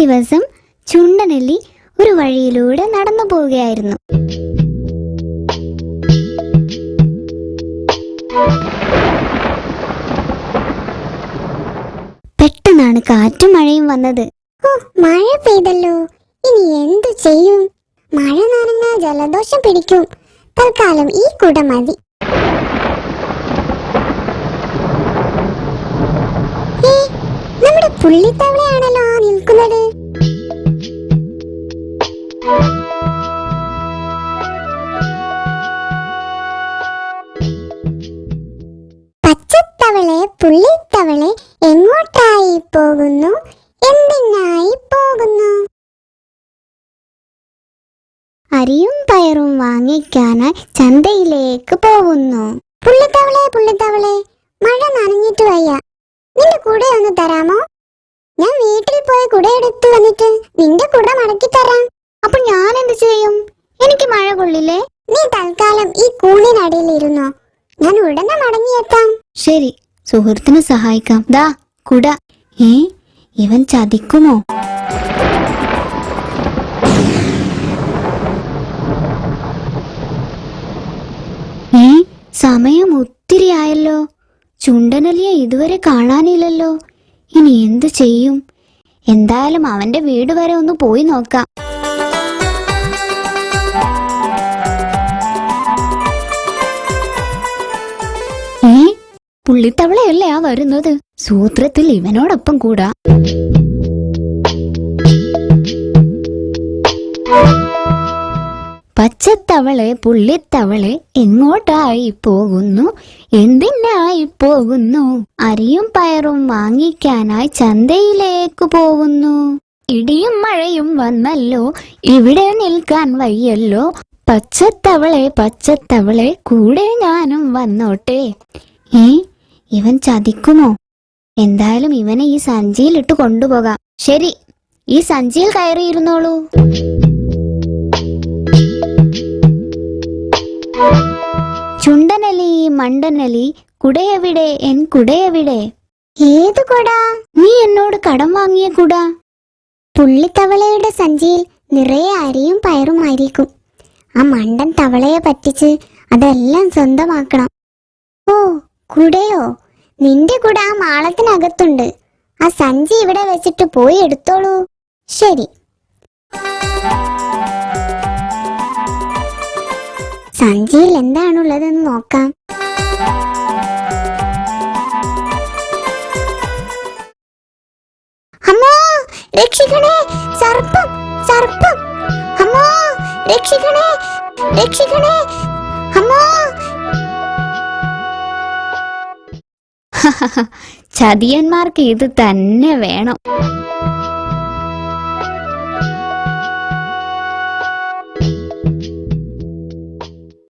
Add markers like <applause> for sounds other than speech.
ദിവസം ചുണ്ടനെല്ലി ഒരു വഴിയിലൂടെ നടന്നു പോവുകയായിരുന്നു. പെട്ടെന്നാണ് കാറ്റും മഴയും വന്നത്. ഓ മഴ പെയ്തല്ലോ. ഇനി എന്തു ചെയ്യും? മഴ നനഞ്ഞാൽ ജലദോഷം പിടിക്കും. തൽക്കാലം ഈ കുട മതി. നമ്മുടെ പുള്ളിത്തവളയാണല്ലോ. ആ നിൽക്കുന്നത് പച്ചത്തവളെ പുള്ളിത്തവളെ എങ്ങോട്ടായി പോകുന്നു? എന്തിനായി പോകുന്നു? അരിയും പയറും വാങ്ങിക്കാനായി ചന്തയിലേക്ക് പോകുന്നു. പുള്ളിത്തവളെ പുള്ളിത്തവളെ മഴ നനഞ്ഞിട്ട് വയ്യ. നിന്റെ കൂടെ ഒന്ന് തരാമോ? ഞാൻ വീട്ടിൽ പോയി കുട എടുത്തു വന്നിട്ട് നിന്റെ കുട മടക്കി തരാം. അപ്പൊ ഞാൻ എന്ത് ചെയ്യും? എനിക്ക് മഴ കൊള്ളില്ലേ? നീ തൽക്കാലം ഈ കൂണിനടിയിൽ ഇരുന്നോ. ഞാൻ ഉടനെ മടങ്ങിയെത്താം. ശരി സുഹൃത്തിനെ സഹായിക്കാം. ദാ കുട. ഏ ഇവൻ ചതിക്കുമോ? സമയം ഒത്തിരി ആയല്ലോ ചുണ്ടനലിയെ ഇതുവരെ കാണാനില്ലല്ലോ. ഇനി എന്തു ചെയ്യും? എന്തായാലും അവന്റെ വീട് വരെ ഒന്ന് പോയി നോക്കാം. പുള്ളിത്തവളയല്ലേ ആ വരുന്നത്? സൂത്രത്തിൽ ഇവനോടൊപ്പം കൂടാ. പച്ചത്തവളെ പുള്ളിത്തവളെ എങ്ങോട്ടായി പോകുന്നു? എന്തിനായി പോകുന്നു? അരിയും പയറും വാങ്ങിക്കാനായി ചന്തയിലേക്ക് പോകുന്നു. ഇടിയും മഴയും വന്നല്ലോ ഇവിടെ നിൽക്കാൻ വയ്യല്ലോ. പച്ചത്തവളെ പച്ചത്തവളെ കൂടെ ഞാനും വന്നോട്ടെ. ഏ ഇവൻ ചതിക്കുമോ? എന്തായാലും ഇവനെ ഈ സഞ്ചിയിലിട്ട് കൊണ്ടുപോകാം. ശരി ഈ സഞ്ചിയിൽ കയറിയിരുന്നോളൂ. ചുണ്ടനലി മണ്ടനലി കുടയെവിടെ എൻ കുടയെവിടെ. ഏത് കുട? നീ എന്നോട് കടം വാങ്ങിയ കുട? പുള്ളിത്തവളയുടെ സഞ്ചിയിൽ നിറയെ അരിയും പയറുമായിരിക്കും ആ മണ്ടൻ തവളയെ പറ്റിച്ച് അതെല്ലാം സ്വന്തമാക്കണം. ഓ കുടയോ? നിന്റെ കുട ആ മാളത്തിനകത്തുണ്ട്. ആ സഞ്ചി ഇവിടെ വെച്ചിട്ട് പോയി എടുത്തോളൂ. ശരി. സഞ്ചിയിൽ എന്താണുള്ളതെന്ന് നോക്കാം. അമ്മോ രക്ഷിക്കണേ സർപ്പം സർപ്പം. അമ്മോ രക്ഷിക്കണേ രക്ഷിക്കണേ. അമ്മോ. <laughs> ചതിയന്മാർക്ക് ഇത് തന്നെ വേണം.